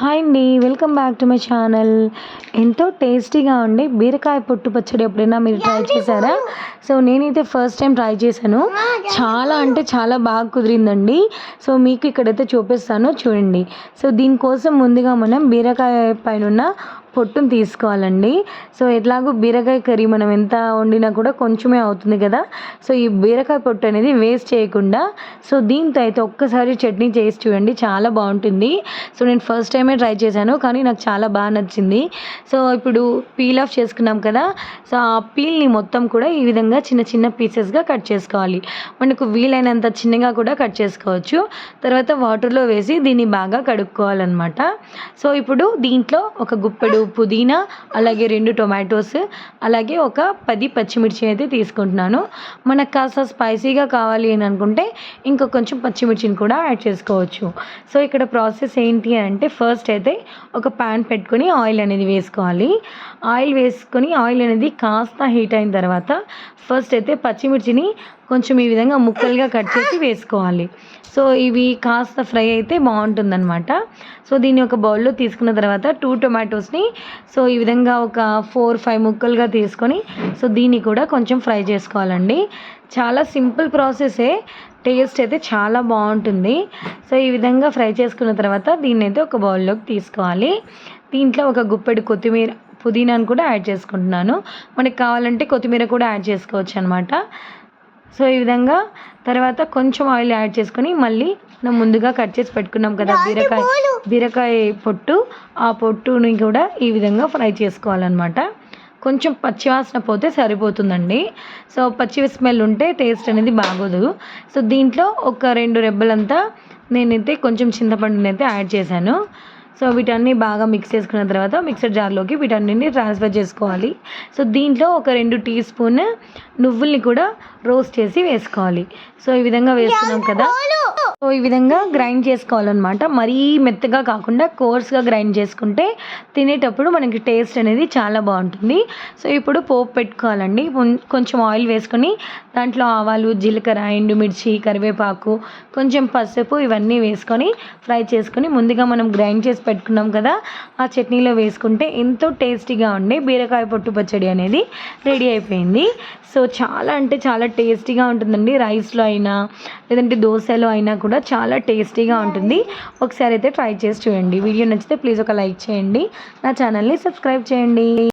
Hi అండి welcome back to my channel. ఎంతో టేస్టీగా ఉండి బీరకాయ పొట్టు పచ్చడి ఎప్పుడైనా మీరు ట్రై చేశారా? సో నేనైతే ఫస్ట్ టైం ట్రై చేశాను. చాలా అంటే చాలా బాగా కుదిరిందండి. సో మీకు ఇక్కడైతే చూపిస్తాను చూడండి. సో దీనికోసం ముందుగా మనం బీరకాయ పైన పొట్టును తీసుకోవాలండి. సో ఎట్లాగో బీరకాయ కర్రీ మనం ఎంత వండినా కూడా కొంచెమే అవుతుంది కదా. సో ఈ బీరకాయ పొట్టు అనేది వేస్ట్ చేయకుండా సో దీంతో అయితే ఒక్కసారి చట్నీ చేసి చూడండి చాలా బాగుంటుంది. సో నేను ఫస్ట్ టైమే ట్రై చేశాను కానీ నాకు చాలా బాగా నచ్చింది. సో ఇప్పుడు పీల్ ఆఫ్ చేసుకున్నాం కదా. సో ఆ పీల్ని మొత్తం కూడా ఈ విధంగా చిన్న చిన్న పీసెస్గా కట్ చేసుకోవాలి. మనకు వీలైనంత చిన్నగా కూడా కట్ చేసుకోవచ్చు. తర్వాత వాటర్లో వేసి దీన్ని బాగా కడుక్కోవాలన్నమాట. సో ఇప్పుడు దీంట్లో ఒక గుప్పెడు పుదీనా అలాగే రెండు టొమాటోస్ అలాగే ఒక పది పచ్చిమిర్చి అయితే తీసుకుంటున్నాను. మనకు కాస్త స్పైసీగా కావాలి అని అనుకుంటే ఇంకా కొంచెం పచ్చిమిర్చిని కూడా యాడ్ చేసుకోవచ్చు. సో ఇక్కడ ప్రాసెస్ ఏంటి అంటే ఫస్ట్ అయితే ఒక ప్యాన్ పెట్టుకొని ఆయిల్ అనేది వేసుకోవాలి. ఆయిల్ వేసుకొని ఆయిల్ అనేది కాస్త హీట్ అయిన తర్వాత ఫస్ట్ అయితే పచ్చిమిర్చిని కొంచెం ఈ విధంగా ముక్కలుగా కట్ చేసి వేసుకోవాలి. సో ఇవి కాస్త ఫ్రై అయితే బాగుంటుందన్నమాట. సో దీన్ని ఒక బౌల్లో తీసుకున్న తర్వాత టూ టొమాటోస్ని సో ఈ విధంగా ఒక ఫోర్ ఫైవ్ ముక్కలుగా తీసుకొని సో దీన్ని కూడా కొంచెం ఫ్రై చేసుకోవాలండి. చాలా సింపుల్ ప్రాసెసే. టేస్ట్ అయితే చాలా బాగుంటుంది. సో ఈ విధంగా ఫ్రై చేసుకున్న తర్వాత దీన్ని అయితే ఒక బౌల్లోకి తీసుకోవాలి. దీంట్లో ఒక గుప్పెడు కొత్తిమీర పుదీనాను కూడా యాడ్ చేసుకుంటున్నాను. మనకి కావాలంటే కొత్తిమీర కూడా యాడ్ చేసుకోవచ్చు అనమాట సో ఈ విధంగా తర్వాత కొంచెం ఆయిల్ యాడ్ చేసుకొని మళ్ళీ మనం ముందుగా కట్ చేసి పెట్టుకున్నాం కదా బీరకాయ బీరకాయ పొట్టు. ఆ పొట్టుని కూడా ఈ విధంగా ఫ్రై చేసుకోవాలన్నమాట. కొంచెం పచ్చివాసన పోతే సరిపోతుందండి. సో పచ్చి స్మెల్ ఉంటే టేస్ట్ అనేది బాగోదు. సో దీంట్లో ఒక రెండు రెబ్బలంతా నేనైతే కొంచెం చింతపండుని అయితే యాడ్ చేశాను. సో వీటన్ని బాగా మిక్స్ చేసుకున్న తర్వాత మిక్సర్ జార్లోకి వీటన్నిటిని ట్రాన్స్ఫర్ చేసుకోవాలి. సో దీంట్లో ఒక రెండు టీ స్పూన్ నువ్వుల్ని కూడా రోస్ట్ చేసి వేసుకోవాలి. సో ఈ విధంగా వేసుకున్నాం కదా. సో ఈ విధంగా గ్రైండ్ చేసుకోవాలన్నమాట. మరీ మెత్తగా కాకుండా కోర్స్గా గ్రైండ్ చేసుకుంటే తినేటప్పుడు మనకి టేస్ట్ అనేది చాలా బాగుంటుంది. సో ఇప్పుడు పోపు పెట్టుకోవాలండి. కొంచెం ఆయిల్ వేసుకొని దాంట్లో ఆవాలు జీలకర్ర ఎండుమిర్చి కరివేపాకు కొంచెం పసుపు ఇవన్నీ వేసుకొని ఫ్రై చేసుకొని ముందుగా మనం గ్రైండ్ చేసి పెట్టుకున్నాం కదా ఆ చట్నీలో వేసుకుంటే ఎంతో టేస్టీగా ఉండే బీరకాయ పొట్టు పచ్చడి అనేది రెడీ అయిపోయింది. సో చాలా అంటే చాలా టేస్టీగా ఉంటుందండి రైస్లో అయినా లేదంటే దోశలో అయినా కూడా చాలా టేస్టీగా ఉంటుంది. ఒకసారి అయితే ట్రై చేసి చూడండి. వీడియో నచ్చితే ప్లీజ్ ఒక లైక్ చేయండి. నా ఛానల్ని సబ్స్క్రైబ్ చేయండి.